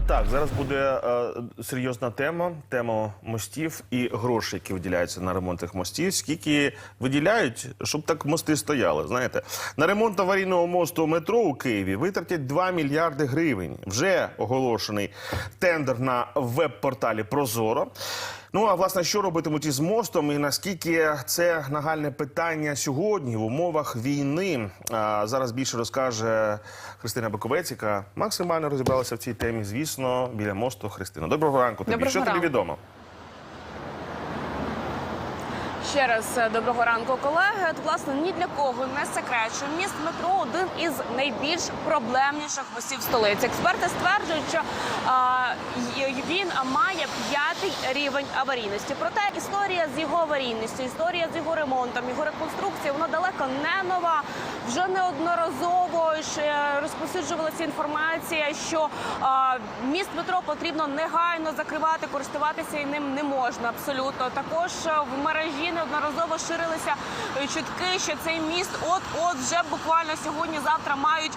Так, зараз буде е, серйозна тема, тема мостів і грошей, які виділяються на ремонт цих мостів. Скільки виділяють, щоб так мости стояли. Знаєте, на ремонт аварійного мосту метро у Києві витратять 2 мільярди гривень. Вже оголошений тендер на веб-порталі Прозоро. Ну а власне, що робитимуть із мостом, і наскільки це нагальне питання сьогодні в умовах війни? А, зараз більше розкаже Христина Баковець, яка максимально розібралася в цій темі. Звісно, біля мосту Христина. Доброго ранку. Тобі Доброго що тобі відомо? Ще раз е, доброго ранку, колеги. От, власне, ні для кого не секрет, що міст метро один із найбільш проблемніших мостів столиці. Експерти стверджують, що а, він має п'ятий рівень аварійності. Проте історія з його аварійністю, історія з його ремонтом, його реконструкцією, вона далеко не нова. Вже неодноразово е, розповсюджувалася інформація, що а, міст метро потрібно негайно закривати, користуватися і ним не можна абсолютно. Також е, в мережі неодноразово ширилися е, чутки, що цей міст от-от вже буквально сьогодні-завтра мають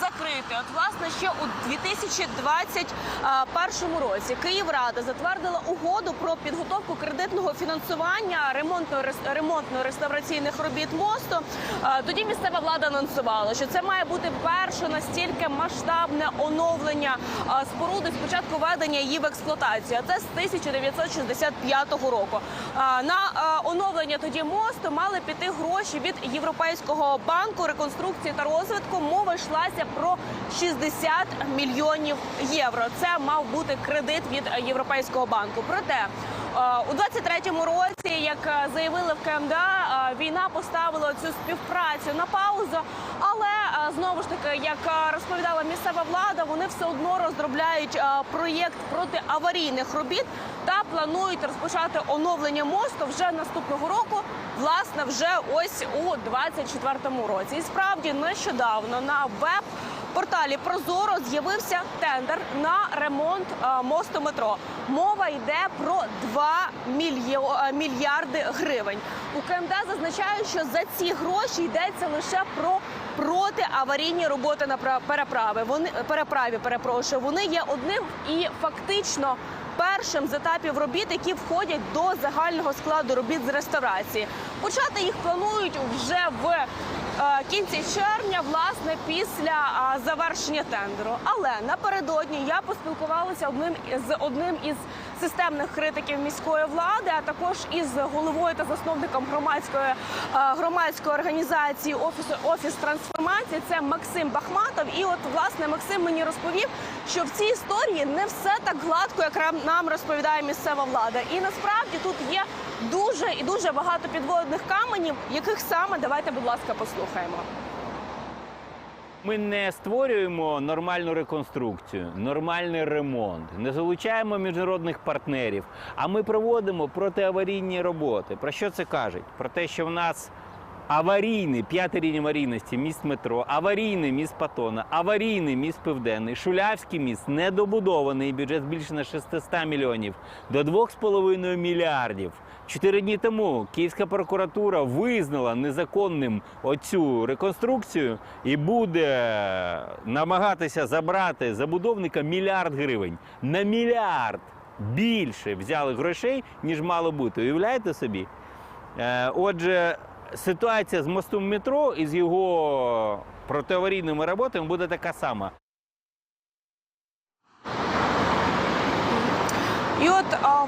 закрити. От власне ще у 2021 році Київрада затвердила угоду про підготовку кредитного фінансування ремонтно ремонтно-реставраційних робіт мосту. Тоді місцева влада анонсувала, що це має бути перше настільки масштабне оновлення споруди з початку введення її в експлуатацію. А це з 1965 року. А, На оновлення тоді мосту мали піти гроші від Європейського банку реконструкції та розвитку. Мова йшлася про 60 мільйонів євро. Це мав бути кредит від Європейського банку. Проте е, у 23-му році, як е, заявили в КМДА, е, війна поставила цю співпрацю на паузу. Але знову ж таки, як розповідала місцева влада, вони все одно розробляють проєкт проти аварійних робіт та планують розпочати оновлення мосту вже наступного року. Власне, вже ось у 24-му році. І справді нещодавно на веб порталі Прозоро з'явився тендер на ремонт е, мосту метро. Мова йде про 2 мільйо- е, мільярди гривень. У КМДА зазначають, що за ці гроші йдеться лише про протиаварійні роботи на пра- переправи. Вони переправі, перепрошую, вони є одним і фактично. Першим з етапів робіт, які входять до загального складу робіт з реставрації, почати їх планують вже в е, кінці червня, власне, після завершення тендеру. Але напередодні я поспілкувалася одним з одним із системних критиків міської влади, а також із головою та засновником громадської е, громадської організації офісу офіс трансформації. Це Максим Бахматов. І от власне Максим мені розповів, що в цій історії не все так гладко, як нам розповідає місцева влада. І насправді тут є дуже і дуже багато підводних каменів, яких саме давайте, будь ласка, послухаємо. Ми не створюємо нормальну реконструкцію, нормальний ремонт, не залучаємо міжнародних партнерів, а ми проводимо протиаварійні роботи. Про що це кажуть? Про те, що в нас аварійний п'ятий рівень аварійності міст метро, аварійний міст Патона, аварійний міст Південний, Шулявський міст недобудований, бюджет збільшено з 600 мільйонів до 2,5 мільярдів. Чотири дні тому Київська прокуратура визнала незаконним оцю реконструкцію і буде намагатися забрати забудовника мільярд гривень. На мільярд більше взяли грошей, ніж мало бути. Уявляєте собі? Е, Отже, ситуація з мостом метро і з його протиаварійними роботами буде така сама. І от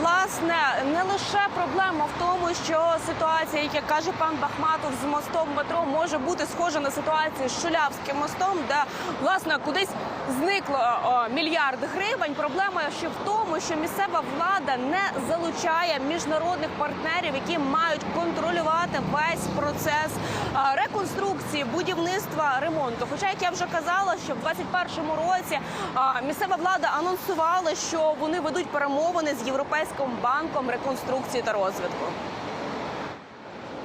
власне не лише проблема в тому, що ситуація, як каже пан Бахматов, з мостом метро може бути схожа на ситуацію з Шулявським мостом, де власне кудись зникло мільярд гривень. Проблема ще в тому, що місцева влада не залучає міжнародних партнерів, які мають контролювати весь процес реконструкції, будівництва, ремонту. Хоча, як я вже казала, що в 2021 році місцева влада анонсувала, що вони ведуть перемовини перемовини з Європейським банком реконструкції та розвитку.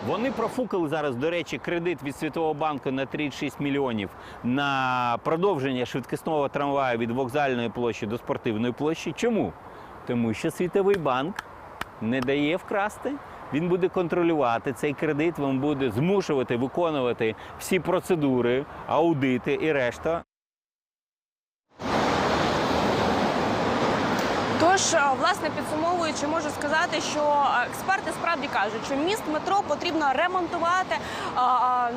Вони профукали зараз, до речі, кредит від Світового банку на 36 мільйонів на продовження швидкісного трамваю від вокзальної площі до спортивної площі. Чому? Тому що Світовий банк не дає вкрасти. Він буде контролювати цей кредит, він буде змушувати виконувати всі процедури, аудити і решта. Тож, е, власне, підсумовуючи, можу сказати, що е, експерти справді кажуть, що міст метро потрібно ремонтувати е,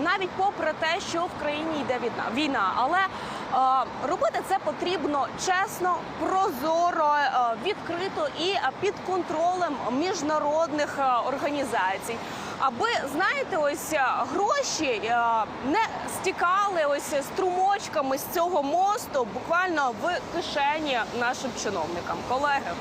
навіть попри те, що в країні йде війна. Але е, робити це потрібно чесно, прозоро, е, відкрито і під контролем міжнародних е, організацій. Аби знаєте, ось гроші не стікали ось струмочками з цього мосту, буквально в кишені нашим чиновникам. Колеги,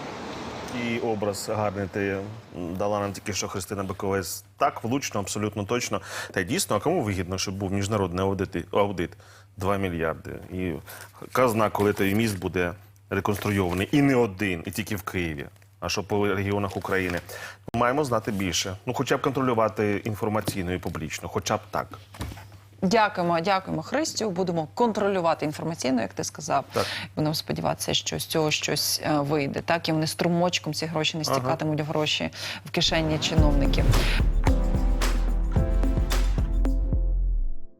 І образ гарний ти дала нам тільки що Христина Баковець. Так, влучно, абсолютно точно. Та й дійсно, а кому вигідно, щоб був міжнародний аудит, аудит 2 мільярди. І казна, коли той міст буде реконструйований. І не один, і тільки в Києві, а що по регіонах України. Маємо знати більше. Ну, хоча б контролювати інформаційно і публічно, хоча б так. Дякуємо, дякуємо, Христю. Будемо контролювати інформаційно, як ти сказав. Так. Будемо сподіватися, що з цього щось е, вийде. Так і вони струмочком ці гроші не стікатимуть в гроші в кишені чиновників.